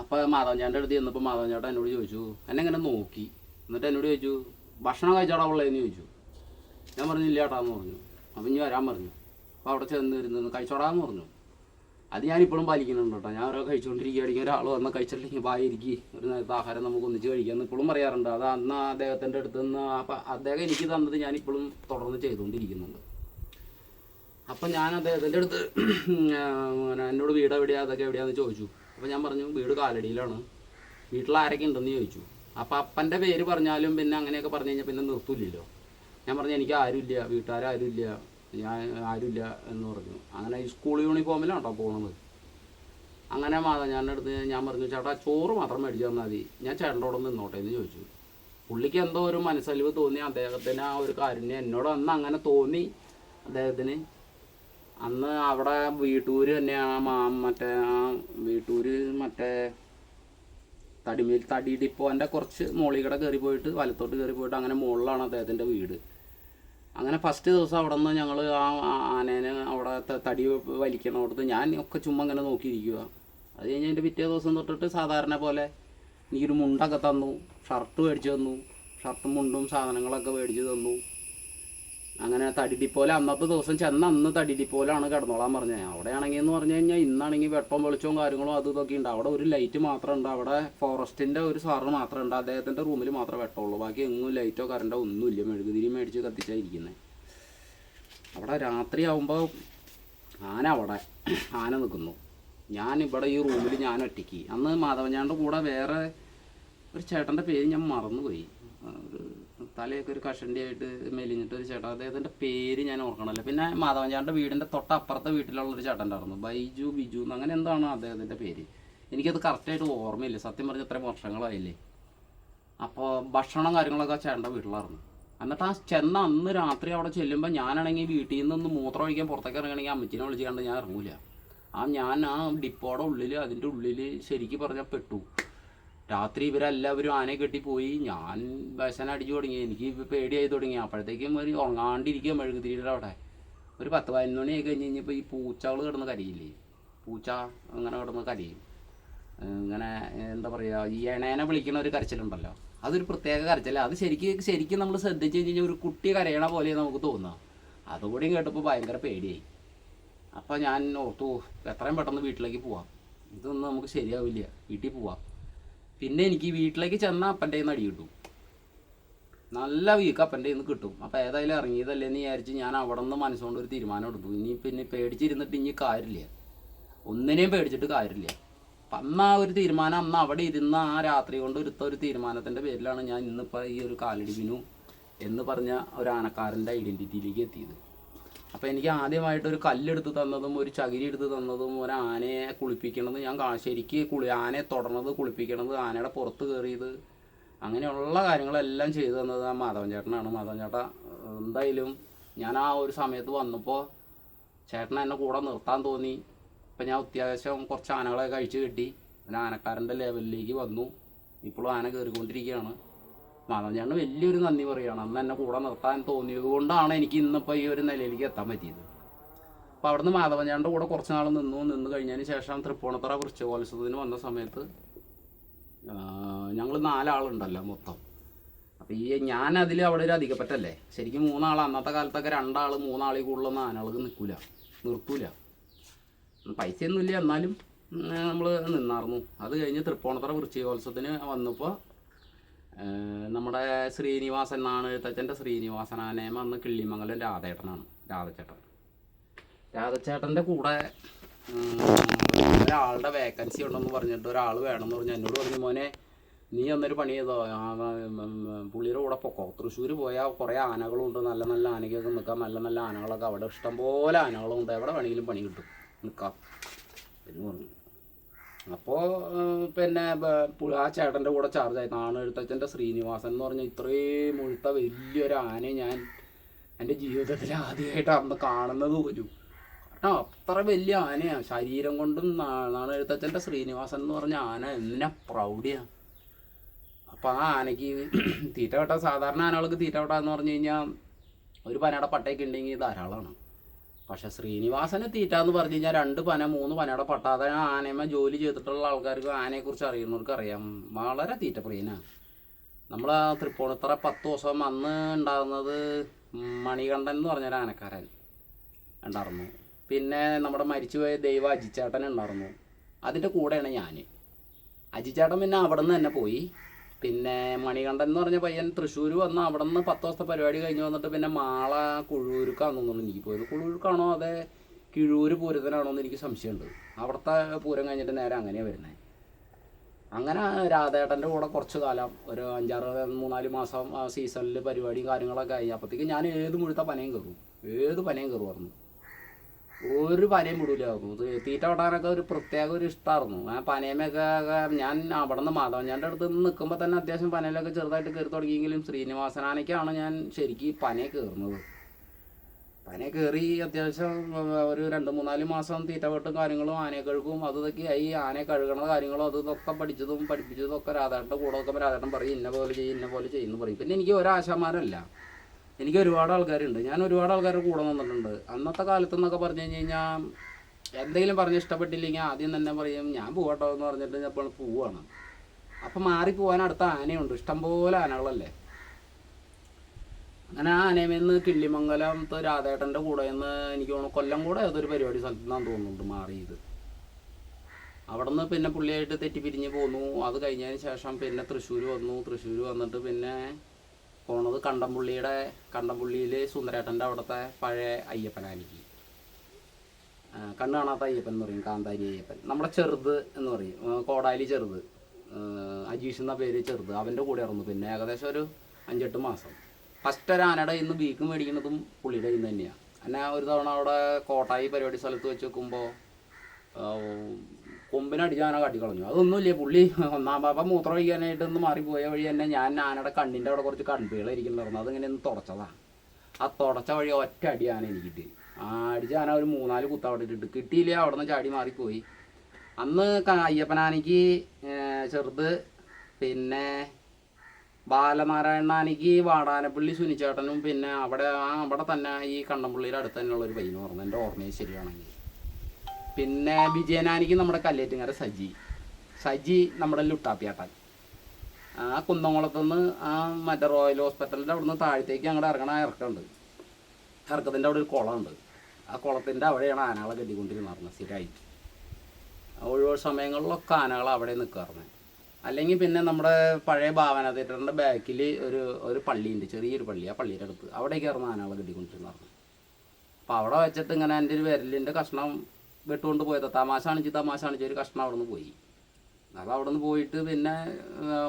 അപ്പോൾ മാധവൻ ചേട്ടന്റെ അടുത്ത് ചെന്നപ്പോൾ മാധവൻ ചേട്ടൻ എന്നോട് ചോദിച്ചു എന്നെ ഇങ്ങനെ നോക്കി? എന്നിട്ട് എന്നോട് ചോദിച്ചു ഭക്ഷണം കഴിച്ചാടാ ഉള്ളതെന്ന് ചോദിച്ചു. ഞാൻ പറഞ്ഞില്ല ചേട്ടാ ചേട്ടാന്ന് പറഞ്ഞു. അപ്പം ഇനി വരാൻ പറഞ്ഞു. അപ്പോൾ അവിടെ ചെന്ന് ഇരുന്ന് കഴിച്ചോടാന്ന് പറഞ്ഞു. അത് ഞാനിപ്പോഴും പാലിക്കുന്നുണ്ട് കേട്ടോ. ഞാൻ ഓരോ കഴിച്ചുകൊണ്ടിരിക്കുകയാണെങ്കിൽ ഒരാൾ വന്ന് കഴിച്ചിട്ടില്ലെങ്കിൽ വായിരിക്കും ഒരു നേരത്തെ ആഹാരം നമുക്ക് ഒന്നിച്ച് കഴിക്കാമെന്ന് ഇപ്പോഴും പറയാറുണ്ട്. അത് അന്ന് അദ്ദേഹത്തിന്റെ അടുത്ത് നിന്ന് അപ്പം അദ്ദേഹം എനിക്ക് തന്നത് ഞാനിപ്പോഴും തുടർന്ന് ചെയ്തുകൊണ്ടിരിക്കുന്നുണ്ട്. അപ്പം ഞാൻ അദ്ദേഹത്തിന്റെ അടുത്ത് എന്നോട് വീട് എവിടെയാണ് അതൊക്കെ എവിടെയാണെന്ന് ചോദിച്ചു. അപ്പം ഞാൻ പറഞ്ഞു വീട് കാലടിയിലാണ്. വീട്ടിൽ ആരൊക്കെ ഉണ്ടെന്ന് ചോദിച്ചു. അപ്പം അപ്പന്റെ പേര് പറഞ്ഞാലും പിന്നെ അങ്ങനെയൊക്കെ പറഞ്ഞു കഴിഞ്ഞാൽ പിന്നെ നിർത്തൂല്ലല്ലോ. ഞാൻ പറഞ്ഞു എനിക്ക് ആരുമില്ല. വീട്ടുകാരും ഞാൻ ആരുമില്ല എന്ന് പറഞ്ഞു. അങ്ങനെ ഈ സ്കൂൾ യൂണിഫോമിലാണ് കേട്ടോ പോകുന്നത് അങ്ങനെ മാതാ ഞാൻ അടുത്ത് ഞാൻ പറഞ്ഞു ചേട്ടാ ചോറ് മാത്രം മേടിച്ചു തന്നാൽ മതി. ഞാൻ ചേട്ടനോടൊന്ന് നിന്നോട്ടെ എന്ന് ചോദിച്ചു. പുള്ളിക്ക് എന്തോ ഒരു മനസ്സലിവ് തോന്നി. അദ്ദേഹത്തിന് ആ ഒരു കാരുണ്യം എന്നോട് അന്ന് അങ്ങനെ തോന്നി അദ്ദേഹത്തിന്. അന്ന് അവിടെ വീട്ടൂര് തന്നെയാണ് മാ മറ്റേ ആ വീട്ടൂര് മറ്റേ തടിമേൽ തടി ഡിപ്പോന്റെ കുറച്ച് മോളികട കയറി പോയിട്ട് വലത്തോട്ട് കയറി പോയിട്ട് അങ്ങനെ മുകളിലാണ് അദ്ദേഹത്തിന്റെ വീട്. അങ്ങനെ ഫസ്റ്റ് ദിവസം അവിടെ നിന്ന് ഞങ്ങൾ ആ ആനേനെ അവിടെ തടി വലിക്കണോടത്ത് ഞാൻ ഒക്കെ ചുമ്മാ ഇങ്ങനെ നോക്കിയിരിക്കുക അത് കഴിഞ്ഞ് എന്റെ പിറ്റേ ദിവസം തൊട്ടിട്ട് സാധാരണ പോലെ എനിക്കൊരു മുണ്ടൊക്കെ തന്നു ഷർട്ട് മേടിച്ചു തന്നു ഷർട്ടും മുണ്ടും സാധനങ്ങളൊക്കെ മേടിച്ചു തന്നു. അങ്ങനെ തടിടിപ്പോലെ അന്നത്തെ ദിവസം ചെന്ന അന്ന് തടിടിപ്പോലാണ് കിടന്നോളാൻ പറഞ്ഞത് അവിടെയാണെങ്കിൽ എന്ന് പറഞ്ഞു കഴിഞ്ഞാൽ ഇന്നാണെങ്കിൽ വെട്ടവും വെളിച്ചവും കാര്യങ്ങളും അതും ഇതൊക്കെ ഉണ്ട്. അവിടെ ഒരു ലൈറ്റ് മാത്രം ഉണ്ട്. അവിടെ ഫോറസ്റ്റിന്റെ ഒരു സാറ് മാത്രമേ ഉണ്ട്. അദ്ദേഹത്തിന്റെ റൂമിൽ മാത്രമേ വെട്ടമുള്ളൂ ബാക്കി എങ്ങും ലൈറ്റോ കറണ്ടോ ഒന്നുമില്ല. മെഴുകുതിരി മേടിച്ച് കത്തിച്ചായിരിക്കുന്നത് അവിടെ രാത്രി ആകുമ്പോൾ ആന അവിടെ. ആന നിൽക്കുന്നു ഞാൻ ഇവിടെ ഈ റൂമിൽ ഞാൻ ഒറ്റയ്ക്ക്. അന്ന് മാധവഞ്ഞാന്റെ കൂടെ വേറെ ഒരു ചേട്ടന്റെ പേര് ഞാൻ മറന്നുപോയി. ഒരു തലയൊക്കെ ഒരു കഷണ്ടി ആയിട്ട് മെലിഞ്ഞിട്ട് ഒരു ചേട്ടൻ അദ്ദേഹത്തിന്റെ പേര് ഞാൻ ഓർക്കണമല്ലോ. പിന്നെ മാധവൻചാന്റെ വീടിന്റെ തൊട്ടപ്പുറത്തെ വീട്ടിലുള്ള ഒരു ചേട്ടൻ ഉണ്ടായിരുന്നു ബൈജു ബിജു അങ്ങനെ എന്താണ് അദ്ദേഹത്തിന്റെ പേര്? എനിക്കത് കറക്റ്റായിട്ട് ഓർമ്മയില്ല. സത്യം പറഞ്ഞ ഇത്രയും വർഷങ്ങളായില്ലേ. അപ്പോൾ ഭക്ഷണം കാര്യങ്ങളൊക്കെ ചേട്ടന്റെ വീട്ടിലായിരുന്നു. എന്നിട്ട് ആ ചെന്ന അന്ന് രാത്രി അവിടെ ചെല്ലുമ്പോൾ ഞാനാണെങ്കിൽ വീട്ടിൽ നിന്ന് മൂത്രം ഒഴിക്കാൻ പുറത്തേക്ക് ഇറങ്ങണമെങ്കിൽ അമ്മച്ചിനെ വിളിച്ച് കണ്ട് ഞാൻ ഇറങ്ങൂല. ആ ഞാൻ ആ ഡിപ്പോയുടെ ഉള്ളിൽ അതിന്റെ ഉള്ളിൽ ശരിക്കും പറഞ്ഞാൽ പെട്ടു. രാത്രി ഇവരെല്ലാവരും ആനയെ കെട്ടി പോയി ഞാൻ വിശന അടിച്ചു തുടങ്ങി. എനിക്ക് പേടിയായി തുടങ്ങി. അപ്പോഴത്തേക്കും ഒരു ഉറങ്ങാണ്ടിരിക്കുക മെഴുകുതിരിയുടെ അവിടെ. ഒരു പത്ത് പതിനൊന്ന് മണിയായി കഴിഞ്ഞ് കഴിഞ്ഞപ്പോൾ ഈ പൂച്ചകൾ കിടന്ന് കരയില്ലേ? പൂച്ച അങ്ങനെ കിടന്ന് കരയും. ഇങ്ങനെ എന്താ പറയുക ഈ എണേനെ വിളിക്കുന്ന ഒരു കരച്ചിലുണ്ടല്ലോ. അതൊരു പ്രത്യേക കരച്ചില്ല അത് ശരിക്കും ശരിക്കും നമ്മൾ ശ്രദ്ധിച്ചു കഴിഞ്ഞാൽ ഒരു കുട്ടി കരയണ പോലെ നമുക്ക് തോന്നുക അതുകൂടിയും കേട്ടപ്പോൾ ഭയങ്കര പേടിയായി. അപ്പോൾ ഞാൻ ഓർത്തു എത്രയും പെട്ടെന്ന് വീട്ടിലേക്ക് പോവാം. ഇതൊന്നും നമുക്ക് ശരിയാവില്ല. വീട്ടിൽ പോവാം. പിന്നെ എനിക്ക് വീട്ടിലേക്ക് ചെന്നാൽ അപ്പന്റെ നിന്ന് അടി കിട്ടും. നല്ല വീക്ക് അപ്പന്റെ നിന്ന് കിട്ടും. അപ്പോൾ ഏതായാലും ഇറങ്ങിയതല്ലേ എന്ന് വിചാരിച്ച് ഞാൻ അവിടെ നിന്ന് മനസ്സുകൊണ്ട് ഒരു തീരുമാനം എടുത്തു. ഇനി പിന്നെ പേടിച്ചിരുന്നിട്ട് ഇനി കാര്യമില്ല. ഒന്നിനെയും പേടിച്ചിട്ട് കാര്യമില്ല. അപ്പം അന്ന് ആ ഒരു തീരുമാനം അന്ന് അവിടെ ഇരുന്ന ആ രാത്രി കൊണ്ട് ഒരുത്ത ഒരു തീരുമാനത്തിന്റെ പേരിലാണ് ഞാൻ ഇന്നിപ്പോൾ ഈ ഒരു കാലടി ബിനു എന്ന് പറഞ്ഞ ഒരു ആനക്കാരന്റെ ഐഡന്റിറ്റിയിലേക്ക് എത്തിയത്. അപ്പോൾ എനിക്ക് ആദ്യമായിട്ട് ഒരു കല്ലെടുത്ത് തന്നതും ഒരു ചകിരി എടുത്ത് തന്നതും ഒരു ആനയെ കുളിപ്പിക്കണത് ഞാൻ കാശേരിക്ക് കുളി ആനയെ തൊടണത് കുളിപ്പിക്കണത് ആനയുടെ പുറത്ത് കയറിയത് അങ്ങനെയുള്ള കാര്യങ്ങളെല്ലാം ചെയ്തു തന്നത് ആ മാധവൻ ചേട്ടനാണ്. മാധവൻ എന്തായാലും ഞാൻ ആ ഒരു സമയത്ത് വന്നപ്പോൾ ചേട്ടൻ എന്നെ കൂടെ നിർത്താൻ തോന്നി. അപ്പം ഞാൻ അത്യാവശ്യം കുറച്ച് ആനകളെ കഴിച്ച് കെട്ടി. പിന്നെ ആനക്കാരന്റെ ലെവലിലേക്ക് വന്നു. ഇപ്പോഴും ആന കയറിക്കൊണ്ടിരിക്കുകയാണ് മാധവൻ ചേട്ടന് വലിയൊരു നന്ദി പറയുകയാണ് അന്ന് എന്നെ കൂടെ നിർത്താൻ തോന്നിയത് കൊണ്ടാണ് എനിക്ക് ഇന്നിപ്പോൾ ഈ ഒരു നിലയിലേക്ക് എത്താൻ പറ്റിയത്. അപ്പോൾ അവിടുന്ന് മാധവൻ ചേട്ടന്റെ കൂടെ കുറച്ച് നാൾ നിന്നു. നിന്ന് കഴിഞ്ഞതിന് ശേഷം തൃപ്പൂണിത്തറ വൃശ്ചകോത്സവത്തിന് വന്ന സമയത്ത് ഞങ്ങൾ നാലാളുണ്ടല്ലോ മൊത്തം. അപ്പോൾ ഈ ഞാൻ അതിൽ അവിടെ ഒരു അധികപ്പറ്റല്ലേ? ശരിക്കും മൂന്നാൾ അന്നത്തെ കാലത്തൊക്കെ രണ്ടാൾ മൂന്നാളിൽ കൂടുതലൊന്നും ആനകൾക്ക് നിൽക്കില്ല നിർത്തൂല. പൈസയൊന്നുമില്ല. എന്നാലും നമ്മൾ നിന്നായിരുന്നു അത് കഴിഞ്ഞ് തൃപ്പൂണിത്തറ വൃശ്ചികോത്സവത്തിന് വന്നപ്പോൾ നമ്മുടെ ശ്രീനിവാസൻ എന്നാണ് എഴുത്തച്ഛന്റെ ശ്രീനിവാസൻ ആനേമ അന്ന് കിള്ളിമംഗലം രാധേട്ടനാണ് രാധച്ചേട്ടൻ. രാധച്ചേട്ടന്റെ കൂടെ ഒരാളുടെ വേക്കൻസി ഉണ്ടെന്ന് പറഞ്ഞിട്ട് ഒരാൾ വേണമെന്ന് പറഞ്ഞു. എന്നോട് പറഞ്ഞു മോനെ നീ എന്നൊരു പണി ചെയ്തോ? പുള്ളിയുടെ കൂടെ പൊക്കോ. തൃശ്ശൂർ പോയാൽ കുറേ ആനകളുണ്ട്. നല്ല നല്ല ആനകളൊക്കെ നിൽക്കാം. നല്ല നല്ല ആനകളൊക്കെ അവിടെ ഇഷ്ടംപോലെ ആനകളുണ്ട്. എവിടെ വേണമെങ്കിലും പണി കിട്ടും. നിൽക്കാം. എന്ന് പറഞ്ഞു. അപ്പോൾ പിന്നെ ആ ചേട്ടന്റെ കൂടെ ചാർജായി നാണെഴുത്തച്ഛന്റെ ശ്രീനിവാസൻ എന്ന് പറഞ്ഞ ഇത്രയും മുഴുത്ത വലിയൊരു ആനയെ ഞാൻ എന്റെ ജീവിതത്തിൽ ആദ്യമായിട്ട് അന്ന് കാണുന്നത് പോലും കാരണം അത്ര വലിയ ആനയാണ് ശരീരം കൊണ്ടും നാണെഴുത്തച്ഛന്റെ ശ്രീനിവാസൻ എന്ന് പറഞ്ഞ ആന എന്നെ പ്രൗഢിയാണ് അപ്പോൾ ആ ആനയ്ക്ക് *clears throat* തീറ്റ വെട്ടാൻ സാധാരണ ആനകൾക്ക് തീറ്റ വെട്ടാന്ന് പറഞ്ഞു കഴിഞ്ഞാൽ ഒരു പനയുടെ പട്ടയൊക്കെ ഉണ്ടെങ്കിൽ ധാരാളമാണ്. പക്ഷെ ശ്രീനിവാസന് തീറ്റ എന്ന് പറഞ്ഞു കഴിഞ്ഞാൽ രണ്ട് പന മൂന്ന് പനയുടെ പട്ട. അതായത് ആനയമ്മ ജോലി ചെയ്തിട്ടുള്ള ആൾക്കാർക്ക് ആനയെക്കുറിച്ച് അറിയുന്നവർക്ക് അറിയാം. വളരെ തീറ്റ പ്രിയനാണ് നമ്മൾ ആ തൃപ്പൂണിത്തറ പത്ത് ദിവസം അന്ന് ഉണ്ടാകുന്നത് മണികണ്ഠൻ എന്ന് പറഞ്ഞൊരു ആനക്കാരൻ ഉണ്ടായിരുന്നു. പിന്നെ നമ്മുടെ മരിച്ചുപോയ ദൈവ അജിച്ചേട്ടൻ ഉണ്ടായിരുന്നു. അതിന്റെ കൂടെയാണ് ഞാൻ അജിച്ചേട്ടൻ പിന്നെ അവിടെ നിന്ന് തന്നെ പോയി. പിന്നെ മണികണ്ഠൻ എന്ന് പറഞ്ഞ പയ്യൻ തൃശ്ശൂർ വന്ന് അവിടെ നിന്ന് പത്ത് ദിവസത്തെ പരിപാടി കഴിഞ്ഞ് വന്നിട്ട് പിന്നെ മാള കുഴൂർക്കാണെന്ന് തോന്നുന്നു. എനിക്ക് പോയത് കുഴൂരുക്കാണോ അതെ കിഴൂർ പൂരത്തിനാണോ എന്ന് എനിക്ക് സംശയമുണ്ട്. അവിടുത്തെ പൂരം കഴിഞ്ഞിട്ട് നേരെ അങ്ങനെയാണ് വരുന്നത് അങ്ങനെ രാധേട്ടന്റെ കൂടെ കുറച്ച് കാലം ഒരു അഞ്ചാറ് മൂന്നാൽ മാസം സീസണിൽ പരിപാടിയും കാര്യങ്ങളൊക്കെ ആയി. അപ്പോഴത്തേക്ക് ഞാൻ ഏത് മുഴുത്ത പനയും കയറും. ഏത് പനയും കയറുമായിരുന്നു ഒരു പനയും വിടൂലായിരുന്നു തീറ്റ വിടാനൊക്കെ ഒരു പ്രത്യേക ഒരു ഇഷ്ടമായിരുന്നു ആ പനയമൊക്കെ ഞാൻ അവിടെ നിന്ന് മാധവൻ ഞാന്റെ അടുത്ത് നിന്ന് നിൽക്കുമ്പോൾ തന്നെ അത്യാവശ്യം പനയിലൊക്കെ ചെറുതായിട്ട് കയറി തുടങ്ങിയെങ്കിലും ശ്രീനിവാസനാനയ്ക്കാണ് ഞാൻ ശരിക്കും ഈ പനയെ കയറുന്നത് പനയെ കയറി അത്യാവശ്യം ഒരു രണ്ട് മൂന്നാൽ മാസം തീറ്റ വെട്ടും കാര്യങ്ങളും ആനയെ കഴുകും അത് ഇതൊക്കെ ആയി. ആനയെ കഴുകണ കാര്യങ്ങളും അത് ഇതൊക്കെ പഠിച്ചതും പഠിപ്പിച്ചതും ഒക്കെ രാധാട്ടന്റെ കൂടെ നോക്കുമ്പോൾ രാധാട്ടൻ പറയും ഇന്ന പോലെ ചെയ്യും ഇന്ന പോലെ ചെയ്യുന്നു പറയും. പിന്നെ എനിക്ക് ഒരാശാമാരല്ല എനിക്ക് ഒരുപാട് ആൾക്കാരുണ്ട്. ഞാൻ ഒരുപാട് ആൾക്കാരുടെ കൂടെ നിന്നിട്ടുണ്ട്. അന്നത്തെ കാലത്ത് എന്നൊക്കെ പറഞ്ഞു കഴിഞ്ഞ് കഴിഞ്ഞാൽ എന്തെങ്കിലും പറഞ്ഞ് ഇഷ്ടപ്പെട്ടില്ലെങ്കിൽ ആദ്യം തന്നെ പറയും ഞാൻ പോകട്ടോ എന്ന് പറഞ്ഞിട്ട് അപ്പോൾ പോവാണ്. അപ്പം മാറി പോകാൻ അടുത്ത ആനയുണ്ട്. ഇഷ്ടംപോലെ ആനകളല്ലേ? അങ്ങനെ ആ ആനയിൽ നിന്ന് കിള്ളിമംഗലത്തെ രാധേട്ടന്റെ കൂടെ നിന്ന് എനിക്ക് തോന്നുന്നു കൊല്ലം കൂടെ ഏതൊരു പരിപാടി സ്ഥലത്ത് നിന്നാണ് തോന്നുന്നുണ്ട് മാറിയത്. അവിടെ നിന്ന് പിന്നെ പുള്ളിയായിട്ട് തെറ്റിപ്പിരിഞ്ഞ് പോന്നു. അത് കഴിഞ്ഞതിന് ശേഷം പിന്നെ തൃശ്ശൂർ വന്നു. തൃശ്ശൂർ വന്നിട്ട് പിന്നെ പോണത് കണ്ടംപുള്ളിയുടെ കണ്ടംപുള്ളിയിൽ സുന്ദരേട്ടന്റെ അവിടുത്തെ പഴയ അയ്യപ്പനായിരിക്കും. കണ്ണു കാണാത്ത അയ്യപ്പൻ എന്ന് പറയും കാന്താരി അയ്യപ്പൻ. നമ്മുടെ ചെറുത് എന്ന് പറയും കോടാലി ചെറുത്. അജീഷ് എന്ന പേര് ചെറുത്. അവന്റെ കൂടെ ഇറന്നു പിന്നെ ഏകദേശം ഒരു അഞ്ചെട്ട് മാസം. ഫസ്റ്റ് ഒരു ആനയുടെ ഇന്ന് ബീക്ക് മേടിക്കുന്നതും പുള്ളിയുടെ ഇന്ന് തന്നെയാണ് എന്നെ ഒരു തവണ അവിടെ കോട്ടായി പരിപാടി സ്ഥലത്ത് വെച്ച് നോക്കുമ്പോൾ കൊമ്പിനടിച്ച് ആന കാട്ടിക്കളഞ്ഞു. അതൊന്നുമില്ലേ പുള്ളി? ഒന്നാം പാപ്പ മൂത്രം ഒഴിക്കാനായിട്ട് ഒന്ന് മാറിപ്പോയ വഴി തന്നെ ഞാൻ ആനയുടെ കണ്ണിന്റെ അവിടെ കുറച്ച് കൺപികൾ ഇരിക്കുന്നുണ്ടായിരുന്നു അതിങ്ങനെ ഒന്ന് തുടച്ചതാണ് ആ തുടച്ച വഴി ഒറ്റ അടി ആന എനിക്ക് കിട്ടി അടിച്ച ആന ഒരു മൂന്നാൽ കുത്ത അവിടെ ഇട്ടിട്ട് കിട്ടിയില്ല? അവിടെ നിന്ന് ചാടി മാറിപ്പോയി. അന്ന് അയ്യപ്പനാനയ്ക്ക് ചെറുത് പിന്നെ ബാലനാരായണാനിക്ക് വാടാനപ്പള്ളി സുനിച്ചേട്ടനും പിന്നെ അവിടെ ആ അവിടെ തന്നെ ഈ കണ്ണമ്പള്ളിയുടെ അടുത്ത് തന്നെയുള്ള ഒരു പയ്യന് പറഞ്ഞു എന്റെ ഓർമ്മയിൽ ശരിയാണെങ്കിൽ. പിന്നെ വിജയനാനിക്ക് നമ്മുടെ കല്ലേറ്റുങ്ങര സജി. സജി നമ്മുടെ ലുട്ടാപ്പിയാട്ടൻ. ആ കുന്നംകുളത്തുനിന്ന് ആ മറ്റേ റോയൽ ഹോസ്പിറ്റലിന്റെ അവിടുന്ന് താഴത്തേക്ക് അങ്ങോട്ട് ഇറങ്ങണ ഇറക്കമുണ്ട്. ഇറക്കത്തിന്റെ അവിടെ ഒരു കുളമുണ്ട്. ആ കുളത്തിന്റെ അവിടെയാണ് ആനകളെ കെട്ടിക്കൊണ്ടിരുന്നത് സ്ഥിരമായിട്ട്. ഒഴിവ് സമയങ്ങളിലൊക്കെ ആനകൾ അവിടെ നിൽക്കാറുണ്ട് അല്ലെങ്കിൽ പിന്നെ നമ്മുടെ പഴയ ഭാവന തിയേറ്ററിന്റെ ബാക്കിൽ ഒരു ഒരു പള്ളിയുണ്ട്. ചെറിയൊരു പള്ളി. ആ പള്ളിയുടെ അടുത്ത് അവിടേക്ക് ഇറങ്ങുന്ന ആനകളെ കെട്ടിക്കൊണ്ടിരുന്നു അപ്പോൾ അവിടെ വെച്ചിട്ട് ഇങ്ങനെ എന്റെ ഒരു വിരലിന്റെ കഷ്ണം വെട്ടുകൊണ്ട് പോയത് തമാശ കാണിച്ച് തമാശ കാണിച്ച് ഒരു കഷ്ണം അവിടെ നിന്ന് പോയി. അപ്പോൾ അവിടെ നിന്ന് പോയിട്ട് പിന്നെ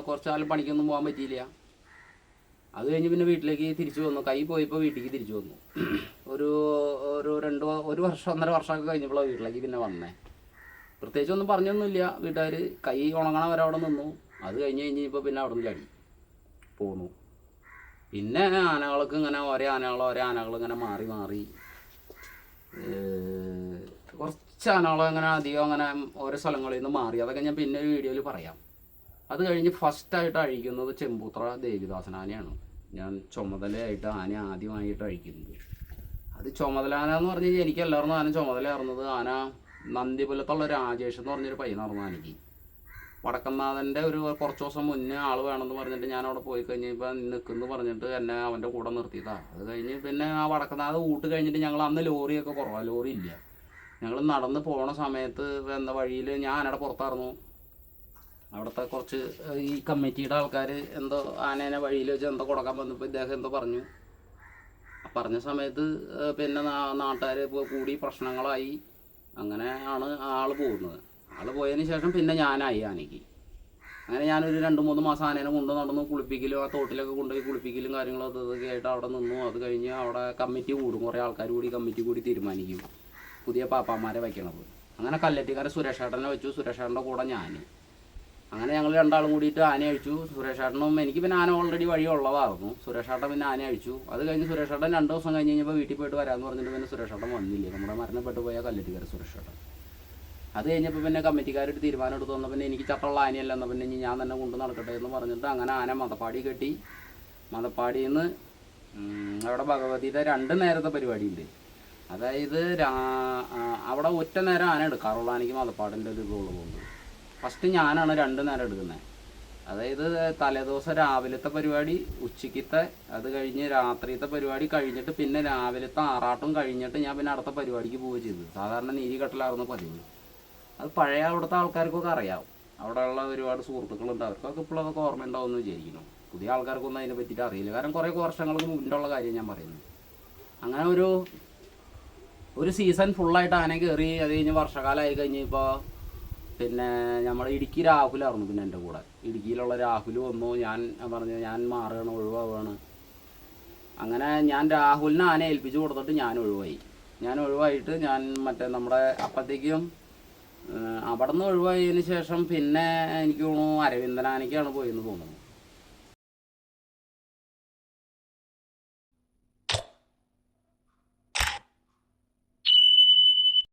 കുറച്ച് കാലം പണിക്കൊന്നും പോകാൻ പറ്റിയില്ല. അത് കഴിഞ്ഞ് പിന്നെ വീട്ടിലേക്ക് തിരിച്ചു വന്നു. കൈ പോയപ്പോൾ വീട്ടിലേക്ക് തിരിച്ചു വന്നു. ഒരു ഒരു രണ്ട് ഒരു വർഷം ഒന്നര വർഷമൊക്കെ കഴിഞ്ഞപ്പോൾ വീട്ടിലേക്ക് പിന്നെ വന്നേ. പ്രത്യേകിച്ച് ഒന്നും പറഞ്ഞൊന്നുമില്ല. വീട്ടുകാർ കൈ ഉണങ്ങണ വരെ അവിടെ നിന്നു. അത് കഴിഞ്ഞ് കഴിഞ്ഞപ്പോൾ പിന്നെ അവിടെ നിന്ന് ചാടി പോന്നു. പിന്നെ ആനകൾക്ക് ഇങ്ങനെ ഒരേ ആനകൾ ഒരേ ആനകൾ ഇങ്ങനെ മാറി മാറി കുറച്ച് ആനകൾ അങ്ങനെ അധികം അങ്ങനെ ഓരോ സ്ഥലങ്ങളിൽ നിന്ന് മാറി. അതൊക്കെ ഞാൻ പിന്നെ ഒരു വീഡിയോയിൽ പറയാം. അത് കഴിഞ്ഞ് ഫസ്റ്റായിട്ട് അഴിക്കുന്നത് ചെമ്പൂത്ര ദേവിദാസൻ ആനയാണ് ഞാൻ ചുമതലയായിട്ട് ആന ആദ്യമായിട്ട് അഴിക്കുന്നത്. അത് ചുമതല ആന എന്ന് പറഞ്ഞു കഴിഞ്ഞാൽ എനിക്ക് എല്ലാവരും ആന ചുമതലയായിരുന്നത് ആന നന്ദിപുലത്തുള്ള രാജേഷ് എന്ന് പറഞ്ഞൊരു പയ്യനറന്നു ആനയ്ക്ക്. വടക്കന്നാഥന്റെ ഒരു കുറച്ച് ദിവസം മുന്നേ ആൾ വേണമെന്ന് പറഞ്ഞിട്ട് ഞാൻ അവിടെ പോയി കഴിഞ്ഞപ്പോൾ നിൽക്കുന്നു പറഞ്ഞിട്ട് എന്നെ അവന്റെ കൂടെ നിർത്തിയതാണ് അത് കഴിഞ്ഞ് പിന്നെ ആ വടക്കനാഥ് ഊട്ട് കഴിഞ്ഞിട്ട് ഞങ്ങൾ അന്ന് ലോറിയൊക്കെ കുറവാണ് ലോറി ഇല്ല. ഞങ്ങൾ നടന്ന് പോണ സമയത്ത് എന്ന വഴിയിൽ ഞാൻ ആനയുടെ പുറത്തായിരുന്നു. അവിടുത്തെ കുറച്ച് ഈ കമ്മിറ്റിയുടെ ആൾക്കാർ എന്തോ ആനേനെ വഴിയിൽ വെച്ച് എന്തോ കൊടുക്കാൻ വന്നപ്പോൾ ഇദ്ദേഹം എന്തോ പറഞ്ഞു. പറഞ്ഞ സമയത്ത് പിന്നെ നാട്ടുകാർ കൂടി പ്രശ്നങ്ങളായി. അങ്ങനെ ആണ് ആൾ പോകുന്നത്. ആൾ പോയതിന് ശേഷം പിന്നെ ഞാനായി ആനയ്ക്ക്. അങ്ങനെ ഞാനൊരു രണ്ട് മൂന്ന് മാസം ആനേനെ കൊണ്ട് നടന്നു കുളിപ്പിക്കലും ആ തോട്ടിലൊക്കെ കൊണ്ടുപോയി കുളിപ്പിക്കലും കാര്യങ്ങളും അത് ഇതൊക്കെ ആയിട്ട് അവിടെ നിന്നു. അത് കഴിഞ്ഞ് അവിടെ കമ്മിറ്റി കൂടും. കുറേ ആൾക്കാർ കൂടി കമ്മിറ്റി കൂടി തീരുമാനിക്കും. പുതിയ പാപ്പാന്മാരെ വയ്ക്കണത്. അങ്ങനെ കല്ലറ്റിക്കാരൻ സുരേഷ് ഏട്ടനെ വെച്ചു സുരേഷ് ഏട്ടന്റെ കൂടെ ഞാൻ അങ്ങനെ ഞങ്ങൾ രണ്ടാളും കൂടിയിട്ട് ആന അഴിച്ചു. സുരേഷ് ഏട്ടനും എനിക്ക് പിന്നെ ആന ഓൾറെഡി വഴി ഉള്ളതായിരുന്നു. സുരേഷ് ഏട്ടൻ പിന്നെ ആന അഴിച്ചു. അത് കഴിഞ്ഞ് സുരേഷ് ഏട്ടൻ രണ്ട് ദിവസം കഴിഞ്ഞ് കഴിഞ്ഞപ്പോൾ വീട്ടിൽ പോയിട്ട് വരാമെന്ന് പറഞ്ഞിട്ട് പിന്നെ സുരേഷ് ഏട്ടൻ വന്നില്ല. നമ്മുടെ മരണപ്പെട്ടു പോയ കല്ലറ്റിക്കാരൻ സുരേഷ് ഏട്ടൻ അത് കഴിഞ്ഞപ്പോൾ പിന്നെ കമ്മിറ്റിക്കാരൊരു തീരുമാനം എടുത്ത് വന്നപ്പോൾ പിന്നെ എനിക്ക് ചട്ടമുള്ള ആനയല്ല എന്നാൽ പിന്നെ ഞാൻ തന്നെ കൊണ്ട് നടക്കട്ടെ എന്ന് പറഞ്ഞിട്ട് അങ്ങനെ ആന മതപ്പാടി കെട്ടി. മതപ്പാടിയിൽ നിന്ന് അവിടെ ഭഗവതിയുടെ രണ്ട് നേരത്തെ പരിപാടിയുണ്ട്. അതായത് അവിടെ ഒറ്റ നേരം ആന എടുക്കാറുള്ളൂ എനിക്ക് മതപ്പാടിന്റെ ഒരു ഇതുള്ളതുകൊണ്ട് ഫസ്റ്റ് ഞാനാണ് രണ്ട് നേരം എടുക്കുന്നത്. അതായത് തലേദിവസം രാവിലത്തെ പരിപാടി ഉച്ചയ്ക്കത്തെ അത് കഴിഞ്ഞ് രാത്രിയത്തെ പരിപാടി കഴിഞ്ഞിട്ട് പിന്നെ രാവിലത്തെ ആറാട്ടും കഴിഞ്ഞിട്ട് ഞാൻ പിന്നെ അടുത്ത പരിപാടിക്ക് പോവുകയും ചെയ്തു സാധാരണ നീരി കെട്ടലായിരുന്നു പതിവ്. അത് പഴയ അവിടുത്തെ ആൾക്കാർക്കൊക്കെ അറിയാം അവിടെയുള്ള ഒരുപാട് സുഹൃത്തുക്കളുണ്ട്. അവർക്കൊക്കെ ഇപ്പോഴും അതൊക്കെ ഓർമ്മ ഉണ്ടാവുമെന്ന് വിചാരിക്കുന്നു. പുതിയ ആൾക്കാർക്കൊന്നും അതിനെ പറ്റിയിട്ട് അറിയില്ല. കാരണം കുറേ വർഷങ്ങൾക്ക് മുൻപുള്ള കാര്യം ഞാൻ പറയുന്നത്. അങ്ങനെ ഒരു ഒരു സീസൺ ഫുള്ളായിട്ട് ആന കയറി അത് കഴിഞ്ഞ് വർഷകാലമായി കഴിഞ്ഞപ്പോൾ പിന്നെ നമ്മുടെ ഇടുക്കി രാഹുലായിരുന്നു പിന്നെ എന്റെ കൂടെ. ഇടുക്കിയിലുള്ള രാഹുൽ വന്നു ഞാൻ പറഞ്ഞു ഞാൻ മാറുകയാണ് ഒഴിവാവുകയാണ്. അങ്ങനെ ഞാൻ രാഹുലിനെ ആന ഏൽപ്പിച്ചു കൊടുത്തിട്ട് ഞാൻ ഒഴിവായി. ഞാൻ ഒഴിവായിട്ട് ഞാൻ മറ്റേ നമ്മുടെ അപ്പത്തേക്കും അവിടെ നിന്ന് ഒഴിവായതിന് ശേഷം പിന്നെ എനിക്ക് തോന്നുന്നു അരവിന്ദനാനയ്ക്കാണ് പോയെന്ന് തോന്നുന്നു.